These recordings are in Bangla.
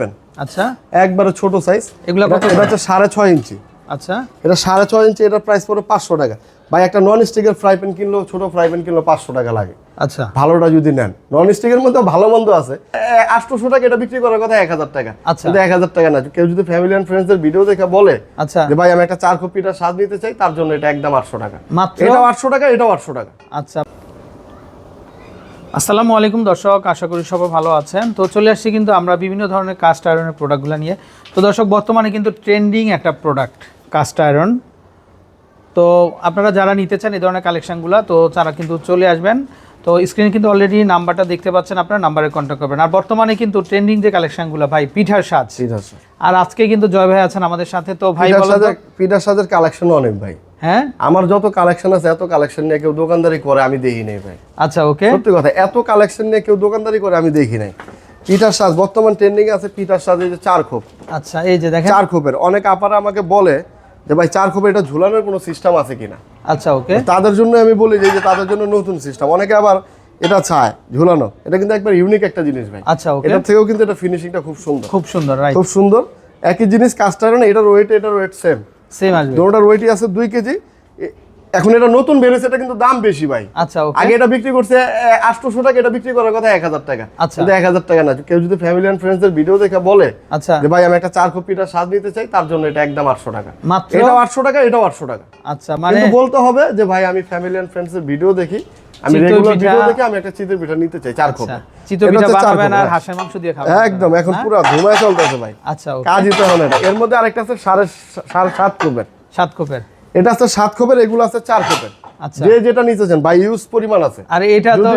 প্যান আচ্ছা। একবারে ছোট সাইজ এগুলা কত এটা হচ্ছে সাড়ে ছয় ইঞ্চি। আচ্ছা। এটা সাড়ে ছয় ইঞ্চি এটার প্রাইস পড়ে পাঁচশো টাকা। ভাই একটা নন স্টিকের ফ্রাই প্যান কিনলেও ছোট ফ্রাই প্যান কিনলেও পাঁচশো টাকা লাগে। আচ্ছা। ভালোটা যদি নেন। নন স্টিকের মধ্যে ভালো মন্দ আছে। আটশোশো টাকা এটা বিক্রি করার কথা এক হাজার টাকা। আচ্ছা। কিন্তু এক হাজার টাকা না। কেউ যদি ফ্যামিলি অ্যান্ড ফ্রেন্ডসের ভিডিও দেখে বলে আচ্ছা। যে ভাই আমি একটা চার কপিটা স্বাদ নিতে চাই তার জন্য এটা একদম আটশো টাকা। মাত্র? এটাও আটশো টাকা এটাও আটশো টাকা। আচ্ছা। আসসালামু আলাইকুম দর্শক আশা করি সবাই ভালো আছেন। তো চলে আসছি কিন্তু আমরা বিভিন্ন ধরনের কাস্ট আয়রনের প্রোডাক্টগুলো নিয়ে। তো দর্শক বর্তমানে কিন্তু ট্রেন্ডিং একটা প্রোডাক্ট কাস্ট আয়রন তো আপনারা যারা নিতে চান এই ধরনের কালেকশনগুলো তো তারা কিন্তু চলে আসবেন। তো স্ক্রিনে কিন্তু অলরেডি নাম্বারটা দেখতে পাচ্ছেন আপনারা নাম্বারে কন্ট্যাক্ট করবেন। আর বর্তমানে কিন্তু ট্রেন্ডিং যে কালেকশনগুলো ভাই পিঠার সাজ আর আজকে কিন্তু জয় ভাই আছেন আমাদের সাথে। তো ভাই পিঠার সাজের কালেকশন অনেক ভাই। হ্যাঁ? আমার যত কালেকশন আছে এত কালেকশন নিয়ে কেউ দোকানদারি করে আমি দেখি নাই ভাই। আচ্ছা ওকে। সত্যি কথা এত কালেকশন নিয়ে কেউ দোকানদারি করে আমি দেখি নাই। পিঠার সাজ বর্তমান ট্রেন্ডিং আছে পিঠার সাজ এই যে চার খোপ। আচ্ছা এই যে দেখেন। চার খোপের। অনেক আপারা আমাকে বলে যে ভাই চার খোপের এটা ঝুলানোর কোনো সিস্টেম আছে কিনা? আচ্ছা ওকে। তাদের জন্য আমি বলি যে যে তাদের জন্য নতুন সিস্টেম অনেকে আবার এটা চায় ঝুলানো। এটা কিন্তু একবার ইউনিক একটা জিনিস ভাই। আচ্ছা ওকে। এটার থেকেও কিন্তু এটা ফিনিশিংটা খুব সুন্দর। খুব সুন্দর রাইট খুব সুন্দর। একই জিনিস কাস্টার না এটার ওয়েট এটার ওয়েট সেম সেম আসবে দুটোটার ওয়েটই আছে দুই কেজি। এখন এটা নতুন বেরোছে এটা কিন্তু দাম বেশি ভাই। আচ্ছা আগে এটা বিক্রি করছে আটশোশো টাকা এটা বিক্রি করার কথা এক হাজার টাকা। আচ্ছা। কিন্তু এক হাজার টাকা না। কেউ যদি ফ্যামিলি অ্যান্ড ফ্রেন্ডসের ভিডিও দেখে বলে আচ্ছা। যে ভাই আমি একটা চার কপিটা স্বাদ নিতে চাই তার জন্য এটা একদম আটশো টাকা। মাত্র? এটাও আটশো টাকা এটাও আটশো টাকা। আচ্ছা মানে কিন্তু বলতে হবে যে ভাই আমি ফ্যামিলি অ্যান্ড ফ্রেন্ডস এর ভিডিও দেখি আমি রেগুলার ভিডিও দেখি আমি একটা চিতই পিঠা নিতে চাই চার আচ্ছা খোপ চিতো পিঠা বানাবেন আর হাঁসের মাংস দিয়ে খাবেন। একদম এখন পুরো ধুমায় চলতেছে ভাই। আচ্ছা কাজই তো এটা এর মধ্যে আরেকটা আছে সাড়ে সাড়ে সাত খোপের সাত কোপের। এটা আছে সাত খোপের এগুলো আছে চার খোপের। আচ্ছা। যে যেটা নিতেছেন ভাই ইউজ পরিমাণ আছে। আর এটা তো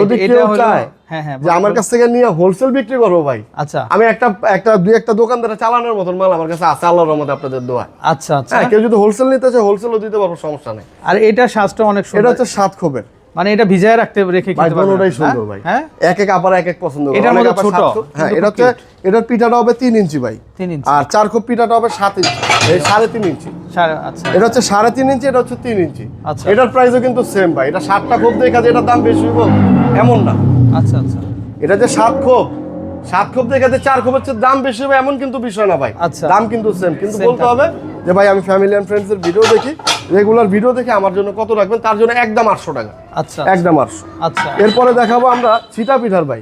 যদি এটা কেউ চায় হ্যাঁ হ্যাঁ যে আমার কাছ থেকে নিয়ে হোলসেল বিক্রি করব ভাই আচ্ছা। আমি একটা একটা দুই একটা দোকানদারে চালানোর মতন মাল আমার কাছে আছে আল্লাহর রহমতে আপনাদের দোয়া। আচ্ছা আচ্ছা। হ্যাঁ কেউ যদি হোলসেল নিতে চায় হোলসেলও দিতে পারব সমস্যা নেই। আর এটা শ্বাসটা অনেক এটা হচ্ছে সাত খোপের। মানে এটা ভিজায় রাখতে রেখে ভাই খেতে পারবেন আপনারা, সুন্দর ভাই। হ্যাঁ? এক এক আপার এক এক পছন্দ করে। এটার মধ্যে ছোট, হ্যাঁ এটা হচ্ছে এটার পিঠাটা হবে তিন ইঞ্চি ভাই। তিন ইঞ্চি। আর চার খোপ পিঠাটা হবে সাত ইঞ্চি। এই সাড়ে তিন ইঞ্চি। আচ্ছা। এটা হচ্ছে সাড়ে তিন ইঞ্চি এটা হচ্ছে তিন ইঞ্চি। আচ্ছা। এটার প্রাইসও কিন্তু সেম ভাই। এটা সাতটা খোপ দেখা যায় এটার দাম বেশি হইব এমন না। আচ্ছা আচ্ছা। এটা যে সাত খোপ সাত খোপ দেখা চার দাম বেশি হবে এমন কিন্তু বিষয় না ভাই। আচ্ছা। দাম কিন্তু সেম কিন্তু বলতে হবে যে ভাই আমি ফ্যামিলি অ্যান্ড ফ্রেন্ডস এর ভিডিও দেখি রেগুলার ভিডিও দেখে আমার জন্য কত রাখবেন তার জন্য একদম আটশো টাকা। আচ্ছা। একদম আটশো। আচ্ছা। এরপরে দেখাবো আমরা ছিটা পিঠার ভাই।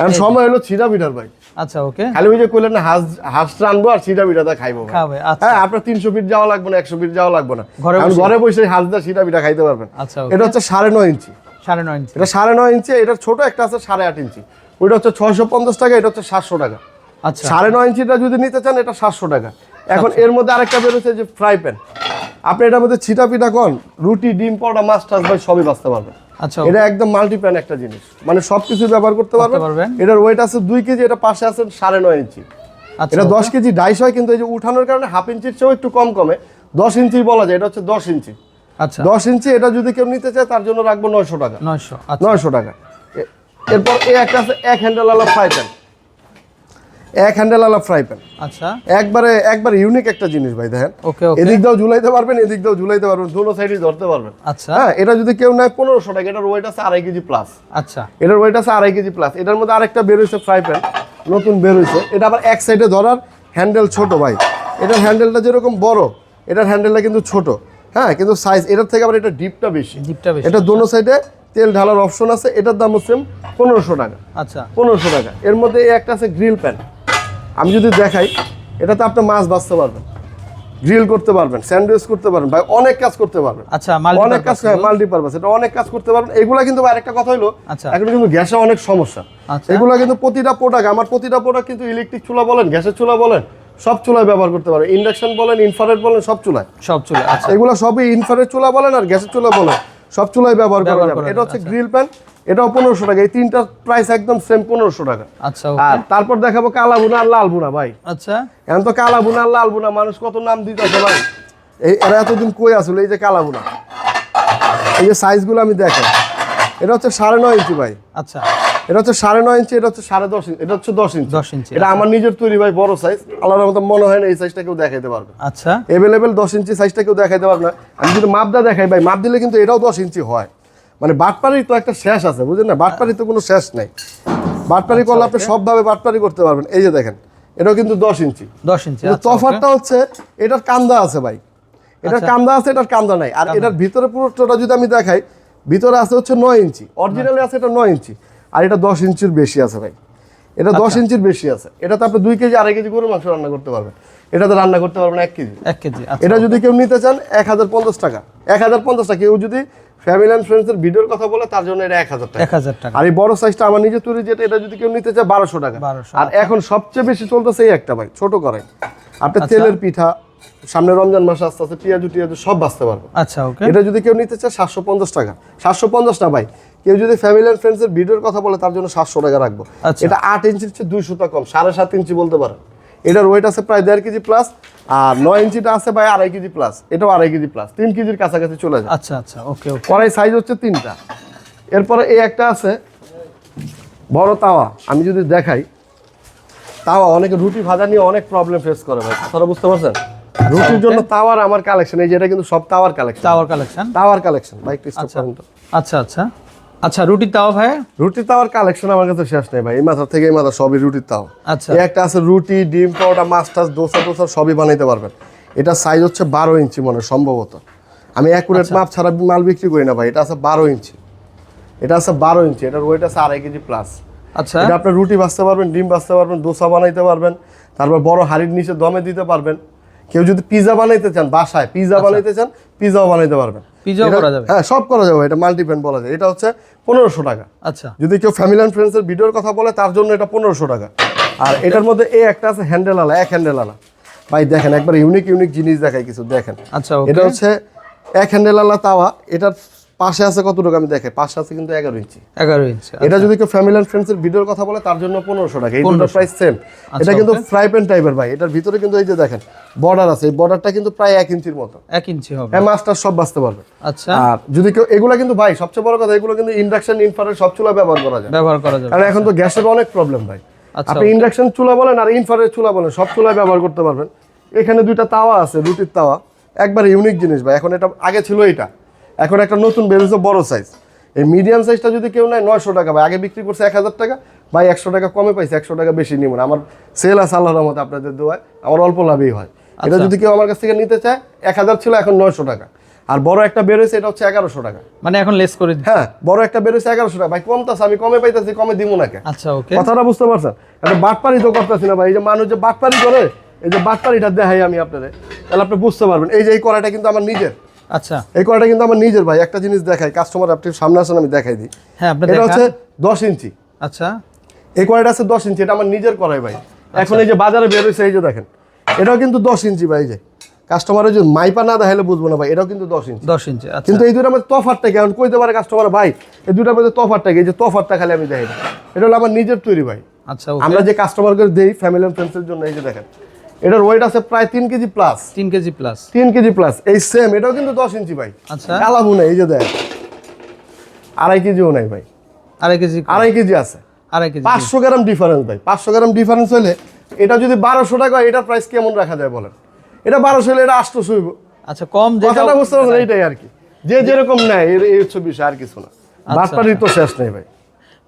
এখন সময় হলো ছিটা পিঠার ভাই। আচ্ছা ওকে। খালি ওই যে কইলেন না হাঁস হাঁস রানবো আর ছিটা পিঠাটা খাইবো খাবে আচ্ছা। হ্যাঁ আপনার তিনশো ফিট যাওয়া লাগবে না একশো ফিট যাওয়া লাগবে না। ঘরে বসে? হাঁস দা ছিটা পিঠা খাইতে পারবেন। আচ্ছা এটা হচ্ছে সাড়ে নয় ইঞ্চি। সাড়ে নয় ইঞ্চি। এটা সাড়ে নয় ইঞ্চি এটার ছোট একটা আছে সাড়ে আট ইঞ্চি। ওইটা হচ্ছে ছয়শো পঞ্চাশ টাকা এটা হচ্ছে সাতশো টাকা। আচ্ছা। সাড়ে নয় ইঞ্চিটা যদি নিতে চান এটা সাতশো টাকা। এখন এর মধ্যে আরেকটা বেরোচ্ছে যে ফ্রাই প্যান। আপনি এটার মধ্যে ছিটা পিঠা কন রুটি ডিম পাউডার মাছ টাছ ভাই সবই বাঁচতে পারবেন। আচ্ছা এটা একদম মাল্টিপ্ল্যান একটা জিনিস। মানে সব কিছু ব্যবহার করতে পারবেন। পারবেন। এটার ওয়েট আছে দুই কেজি এটা পাশে আছে সাড়ে নয় ইঞ্চি। আচ্ছা এটা দশ কেজি ডাইস হয় কিন্তু এই যে উঠানোর কারণে হাফ ইঞ্চির চেয়েও একটু কম কমে। দশ ইঞ্চি বলা যায় এটা হচ্ছে দশ ইঞ্চি। আচ্ছা। দশ ইঞ্চি এটা যদি কেউ নিতে চায় তার জন্য রাখব নয়শো টাকা। নয়শো আচ্ছা। নয়শো টাকা। এরপর এ একটা আছে এক হ্যান্ডেল আলা ফ্রাই প্যান এক হ্যান্ডেল আলা ফ্রাই প্যান আচ্ছা। একবারে একবার ইউনিক একটা জিনিস ভাই দেখেন। ওকে ওকে। এদিক দাও ঝুলাইতে পারবেন এদিক দাও ঝুলাইতে পারবেন দুটো সাইডে ধরতে পারবেন। আচ্ছা। হ্যাঁ এটা যদি কেউ নেয় পনেরোশো টাকা এটার ওয়েট আছে আড়াই কেজি প্লাস আচ্ছা। এটার ওয়েট আছে আড়াই কেজি প্লাস এটার মধ্যে আরেকটা বেরোইছে ফ্রাই প্যান নতুন বেরোইছে এটা আবার এক সাইডে ধরার হ্যান্ডেল ছোট ভাই। এটার হ্যান্ডেলটা যেরকম বড় এটার হ্যান্ডেলটা কিন্তু ছোট। হ্যাঁ কিন্তু সাইজ এটার থেকে আবার এটা ডিপটা বেশি। ডিপটা বেশি এটা দোনো সাইডে তেল ঢালার অপশন আছে এটার দাম হচ্ছে পনেরোশো টাকা। আচ্ছা। পনেরোশো টাকা। এর মধ্যে একটা আছে গ্রিল প্যান আমি যদি দেখাই এটাতে আপনি মাছ বাঁচতে পারবেন গ্রিল করতে পারবেন স্যান্ডউইচ করতে পারবেন ভাই অনেক কাজ করতে পারবেন। আচ্ছা অনেক কাজ মাল্টিপারপাস এটা অনেক কাজ করতে পারবেন। এগুলা কিন্তু ভাই আরেকটা কথা হলো আচ্ছা। এখন কিন্তু গ্যাসে অনেক সমস্যা। আচ্ছা। এগুলা কিন্তু প্রতিটা প্রোডাক্ট আমার প্রতিটা প্রোডাক্ট কিন্তু ইলেকট্রিক চুলা বলেন গ্যাসের চুলা বলেন সব চুলায় ব্যবহার করতে পারবেন। ইন্ডাকশন বলেন ইনফ্রারেড বলেন সব চুলায়। সব চলে আচ্ছা। এগুলো সবই ইনফ্রারেড চুলা বলেন আর গ্যাসের চুলা বলেন সব চুলায় ব্যবহার করা যাবে। এটা হচ্ছে গ্রিল প্যান এটাও পনেরোশো টাকা। এই তিনটার প্রাইস একদম সেম পনেরোশো টাকা। আচ্ছা আর তারপর দেখাবো কালা বুনা আর লাল বুনা ভাই। আচ্ছা। এখন তো কালা বুনা আর লাল বুনা মানুষ কত নাম দিতেছে ভাই। এই এরা এতদিন কই আসলে এই যে কালা বুনা এই যে সাইজগুলো আমি দেখেন। এটা হচ্ছে সাড়ে নয় ইঞ্চি ভাই। আচ্ছা। এটা হচ্ছে সাড়ে নয় ইঞ্চি এটা হচ্ছে সাড়ে দশ ইঞ্চি এটা হচ্ছে দশ ইঞ্চি। দশ ইঞ্চি এটা আমার নিজের তৈরি ভাই বড় সাইজ আল্লাহর মতো মনে হয় না এই সাইজটা কেউ দেখাইতে পারবে। আচ্ছা। এভেলেবেল দশ ইঞ্চি সাইজটা কেউ দেখাইতে পারবে না। আমি যদি মাপদা দেখাই ভাই মাপ দিলে কিন্তু এটাও দশ ইঞ্চি হয়। মানে বাটপাড়ির তো একটা শেষ আছে বুঝলেন না? বাটপাড়ির তো কোনো শেষ নাই। বাটপারি করলে আপনি সবভাবে বাটপারি করতে পারবেন। এই যে দেখেন এটাও কিন্তু দশ ইঞ্চি। দশ ইঞ্চি আচ্ছা, হচ্ছে এটার কান্দা আছে ভাই। এটার আচ্ছা। কান্দা আছে এটার কান্দা নাই। আর এটার ভিতরে পুরোটা যদি আমি দেখাই ভিতরে আছে হচ্ছে নয় ইঞ্চি। অরিজিনালি আছে এটা নয় ইঞ্চি। আর এটা দশ ইঞ্চির বেশি আছে ভাই। এটা দশ আচ্ছা। ইঞ্চির বেশি আছে। এটাতে আপনি দুই কেজি আড়াই কেজি গরু মাংস রান্না করতে পারবেন। এটাতে রান্না করতে পারবেন এক কেজি। এক কেজি আচ্ছা। এটা যদি কেউ নিতে চান এক হাজার পঞ্চাশ টাকা। এক হাজার পঞ্চাশ টাকা। কেউ যদি ফ্যামিলি অ্যান্ড ফ্রেন্ডসের ভিডিওর কথা বলে তার জন্য এটা এক হাজার টাকা। এক হাজার টাকা। আর এই বড় সাইজটা আমার নিজে তৈরি যেটা এটা যদি কেউ নিতে চায় বারোশো টাকা। আর এখন সবচেয়ে বেশি চলতেছে এই একটা ভাই ছোট করাই আপনি আচ্ছা। তেলের পিঠা সামনে রমজান মাস আস্তে আস্তে পেঁয়াজু টিয়াজু সব বাঁচতে পারবে। আচ্ছা ওকে। এটা যদি কেউ নিতে চায় সাতশো পঞ্চাশ টাকা। সাতশো পঞ্চাশ না ভাই কেউ যদি ফ্যামিলি অ্যান্ড ফ্রেন্ডসের ভিডিওর কথা বলে তার জন্য সাতশো টাকা রাখব। আচ্ছা। এটা আট ইঞ্চির চেয়ে দুইশো টাকা কম সাড়ে সাত ইঞ্চি বলতে পারেন। এটার ওয়েট আছে প্রায় দেড় কেজি প্লাস আর নয় ইঞ্চিটা আছে ভাই আড়াই কেজি প্লাস এটাও আড়াই কেজি প্লাস তিন কেজির কাছাকাছি চলে যায়। আচ্ছা আচ্ছা ওকে কড়াই সাইজ হচ্ছে তিনটা। এরপরে এই একটা আছে বড় তাওয়া। আমি যদি দেখাই তাওয়া অনেকে রুটি ভাজা নিয়ে অনেক প্রবলেম ফেস করে ভাই। কথাটা বুঝতে পারছেন? রুটির জন্য তাওয়ার আমার কালেকশন এই যে এটা কিন্তু সব তাওয়ার কালেকশন টাওয়ার কালেকশন তাওয়ার কালেকশন ভাই একটু stop আচ্ছা আচ্ছা। আচ্ছা রুটি তাওয়া ভাই রুটির তাওয়ার কালেকশন আমার কাছে শেষ নেই ভাই। এই মাথা থেকে এই মাথা সবই রুটির তাও। আচ্ছা। এই একটা আছে রুটি ডিম পাউডার মাছ টাছ দোসা টোসা সবই বানাইতে পারবেন। এটা সাইজ হচ্ছে বারো ইঞ্চি মনে সম্ভবত। আমি অ্যাকুরেট আচ্ছা। মাপ ছাড়া মাল বিক্রি করি না ভাই এটা আছে বারো ইঞ্চি। এটা আছে বারো ইঞ্চি এটার ওয়েট আছে আড়াই কেজি প্লাস আচ্ছা। এটা আপনি রুটি ভাজতে পারবেন ডিম ভাজতে পারবেন দোসা বানাইতে পারবেন তারপর বড় হাড়ির নিচে দমে দিতে পারবেন। কেউ যদি পিজা বানাইতে চান বাসায় পিজা বানাইতে চান পিজাও বানাইতে পারবেন। পিজাও করা যাবে? হ্যাঁ সব করা যাবে এটা মাল্টিপ্যান বলা যায়। এটা হচ্ছে পনেরোশো টাকা। আচ্ছা। যদি কেউ ফ্যামিলি অ্যান্ড ফ্রেন্ডসের ভিডিওর কথা বলে তার জন্য এটা পনেরোশো টাকা। আর এটার মধ্যে এ একটা আছে হ্যান্ডেল আলা এক হ্যান্ডেল আলা। ভাই দেখেন একবার ইউনিক ইউনিক জিনিস দেখায় কিছু দেখেন। আচ্ছা এটা হচ্ছে এক হ্যান্ডেল আলা তাওয়া। এটার পাশে আছে কতটুকু আমি দেখে পাশে আছে কিন্তু এগারো ইঞ্চি। এগারো ইঞ্চি এটা যদি কেউ ফ্যামিলি অ্যান্ড ফ্রেন্ডসের ভিডিওর কথা বলে তার জন্য পনেরোশো টাকা। এই দুটোর প্রাইস সেম আচ্ছা, এটা কিন্তু. ফ্রাই প্যান টাইপের ভাই। এটার ভিতরে কিন্তু এই যে দেখেন বর্ডার আছে। এই বর্ডারটা কিন্তু প্রায় এক ইঞ্চির মতো। এক ইঞ্চি হবে। হ্যাঁ মাছটা সব বাঁচতে পারবে। আচ্ছা। আর যদি কেউ এগুলো কিন্তু ভাই সবচেয়ে বড় কথা এগুলো কিন্তু ইন্ডাকশন ইনফ্রারেড সব চুলা ব্যবহার করা যায়। ব্যবহার করা যায় কারণ এখন তো গ্যাসের অনেক প্রবলেম ভাই। আচ্ছা, আপনি ইন্ডাকশন চুলা বলেন আর ইনফ্রারেড চুলা বলেন সব চুলা ব্যবহার করতে পারবেন। এখানে দুইটা তাওয়া আছে রুটির তাওয়া। একবার ইউনিক জিনিস ভাই এখন এটা আগে ছিল এটা এখন একটা নতুন বেরোছে বড় সাইজ এই মিডিয়াম সাইজটা যদি কেউ নেয় নয়শো টাকা ভাই আগে বিক্রি করছে এক হাজার টাকা ভাই একশো টাকা কমে পাইছে একশো টাকা বেশি নিব না। আমার সেল আছে আল্লাহর রহমতে আপনাদের দোয়ায় আমার অল্প লাভই হয়। এটা আচ্ছা। যদি কেউ আমার কাছ থেকে নিতে চায় এক হাজার ছিল এখন নয়শো টাকা। আর বড় একটা বেরোয়েছে এটা হচ্ছে এগারোশো টাকা। মানে এখন লেস করে হ্যাঁ বড় একটা বেরোয়েছে এগারোশো টাকা। ভাই কমতাছে আমি কমে পাইতেছি কমে দিব নাকি আচ্ছা ওকে কথাটা বুঝতে পারছেন? একটা বাটপারি তো করতেছি না ভাই। এই যে মানুষ যে বাটপারি করে এই যে বাটপারিটা দেখাই আমি আপনাদের। তাহলে আপনি বুঝতে পারবেন। এই যে এই কড়াইটা কিন্তু আমার নিজের। আচ্ছা। এই কিন্তু আমার নিজের ভাই একটা জিনিস দেখাই কাস্টমার আপনি সামনে আসেন আমি দেখাই দিই। হ্যাঁ এটা হচ্ছে দশ ইঞ্চি। আচ্ছা। এই আছে দশ ইঞ্চি এটা আমার নিজের কড়াই ভাই। এখন এই যে বাজারে বের হয়েছে এই যে দেখেন এটাও কিন্তু দশ ইঞ্চি ভাই যে। কাস্টমারের যদি মাইপা না দেখাইলে বুঝব না ভাই এটাও কিন্তু দশ ইঞ্চি। দশ ইঞ্চি আচ্ছা। কিন্তু এই দুটার মধ্যে তফাতটা কি? এখন কইতে পারে কাস্টমার ভাই এই দুটার মধ্যে তফাতটা কি? এই যে তফাতটা খালি আমি দেখাই এটা হলো আমার নিজের তৈরি ভাই। আচ্ছা আমরা যে কাস্টমারকে দেই ফ্যামিলি অ্যান্ড ফ্রেন্ডসের জন্য এই যে দেখেন এটার ওয়েট আছে প্রায় তিন কেজি প্লাস তিন কেজি প্লাস তিন কেজি প্লাস এই সেম এটাও কিন্তু দশ ইঞ্চি ভাই। আচ্ছা। কালাবু নাই এই যে দেখ। আড়াই কেজিও নাই ভাই। আড়াই কেজি আড়াই কেজি আছে। আড়াই কেজি। পাঁচশো গ্রাম ডিফারেন্স ভাই। পাঁচশো গ্রাম ডিফারেন্স হলে এটা যদি বারোশো টাকা হয় এটার প্রাইস কেমন রাখা যায় বলেন? এটা বারোশো হলে এটা আটশো হইব আচ্ছা কম কথাটা বুঝতে পারছেন এইটাই আর কি। যে যেরকম নেয় এর- এই হচ্ছে বিষয় আর কিছু না। আচ্ছা, বাটপাড়ির তো শেষ নেই ভাই।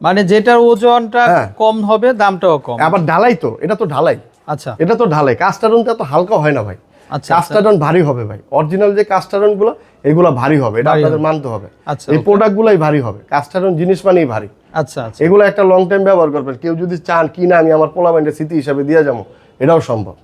মানে যেটার ওজনটা হ্যাঁ। কম হবে দামটাও কম। আবার ঢালাই তো এটা তো ঢালাই। আচ্ছা। এটা তো ঢালাই। কাস্টারনটা তো হালকা হয় না ভাই। আচ্ছা কাস্টারন ভারী হবে ভাই। অরিজিনাল যে কাস্টারনগুলো এগুলো ভারী হবে। এটা আপনাদের মানতে হবে। আচ্ছা, এই. প্রোডাক্ট গুলাই ভারী হবে। কাস্টারন জিনিস মানেই ভারী। আচ্ছা আচ্ছা। এগুলো একটা লং টাইম ব্যবহার করবেন। কেউ যদি চান কি না আমি আমার পোলা বাইন্ডের স্মৃতি হিসাবে দিয়ে যাব। এটাও সম্ভব।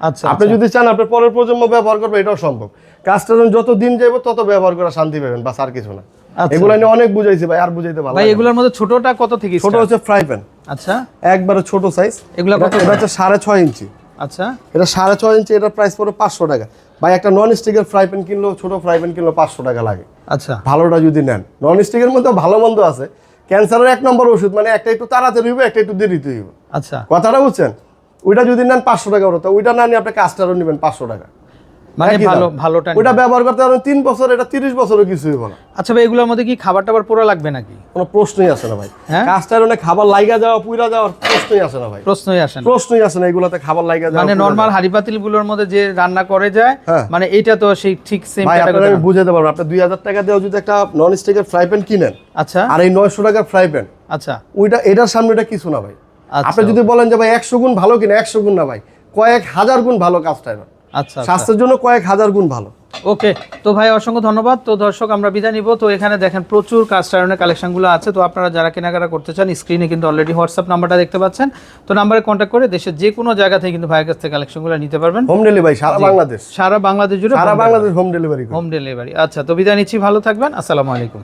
আচ্ছা আপনি যদি চান আপনার পরের প্রজন্ম ব্যবহার করবে এটাও সম্ভব। কাস্টারন যত দিন যাবে তত ব্যবহার করা শান্তি পাবেন বাস আর কিছু না। আচ্ছা। এগুলো নিয়ে অনেক বুঝাইছি ভাই আর বুঝাইতে ভালো ভাই এগুলোর মধ্যে ছোটটা কত থেকে ছোট হচ্ছে ফ্রাই প্যান আচ্ছা। একবারে ছোট সাইজ এগুলো কত এটা হচ্ছে সাড়ে ছয় ইঞ্চি। আচ্ছা। এটা সাড়ে ছয় ইঞ্চি এটার প্রাইস পড়ে পাঁচশো টাকা। ভাই একটা নন স্টিকের ফ্রাই প্যান কিনলেও ছোট ফ্রাই প্যান কিনলেও পাঁচশো টাকা লাগে। আচ্ছা। ভালোটা যদি নেন। নন স্টিকের মধ্যে ভালো মন্দ আছে। ক্যান্সারের এক নম্বর ওষুধ মানে একটা একটু তাড়াতাড়ি হইবে একটা একটু দেরিতে হইবে। আচ্ছা। কথাটা বুঝছেন? ওইটা যদি নেন পাঁচশো টাকা ওটা ওইটা না নিয়ে আপনি কাস্টারও নেবেন পাঁচশো টাকা। মানে ভালো ভালোটা ওইটা ব্যবহার করতে তিন বছর এটা তিরিশ বছরও কিছু হইব না। আচ্ছা ভাই এগুলোর মধ্যে কি খাবার টাবার পুরো লাগবে নাকি? কোনো প্রশ্নই আসে না ভাই। হ্যাঁ? কাস্টারনে খাবার লাইগা যাওয়া পুইরা যাওয়ার প্রশ্নই আসে না ভাই। প্রশ্নই আসে না। প্রশ্নই আসে না এগুলাতে খাবার লাইগা যাওয়া মানে নর্মাল হাড়ি মধ্যে যে রান্না করে যায় হ্যাঁ। মানে এটা তো সেই ঠিক সেম ভাই আপনার বুঝাতে আপনি দুই হাজার টাকা দিয়েও যদি একটা নন স্টিকের ফ্রাই প্যান কিনেন আচ্ছা। আর এই নয়শো টাকার ফ্রাই প্যান আচ্ছা। ওইটা এটার সামনে এটা কিছু না ভাই। আচ্ছা। আপনি যদি বলেন যে ভাই একশো গুণ ভালো কিনা একশো গুণ না ভাই কয়েক হাজার গুণ ভালো আচ্ছা আচ্ছা স্বাস্থ্যের জন্য কয়েক হাজার গুণ ভালো। ওকে তো ভাই অসংখ্য ধন্যবাদ। তো দর্শক আমরা বিদায় নিব। তো এখানে দেখেন প্রচুর কাস্ট আয়রনের কালেকশনগুলো আছে। তো আপনারা যারা কেনাকাটা করতে চান স্ক্রিনে কিন্তু অলরেডি হোয়াটসঅ্যাপ নাম্বারটা দেখতে পাচ্ছেন। তো নাম্বারে কন্ট্যাক্ট করে দেশের যে কোনো জায়গা থেকে কিন্তু ভাইয়ের কাছ থেকে কালেকশনগুলো নিতে পারবেন। হোম ডেলিভারি সারা বাংলাদেশ। সারা বাংলাদেশ জুড়ে সারা Bangladesh home delivery home delivery আচ্ছা তো বিদায় নিচ্ছি। ভালো থাকবেন। আসসালামু আলাইকুম।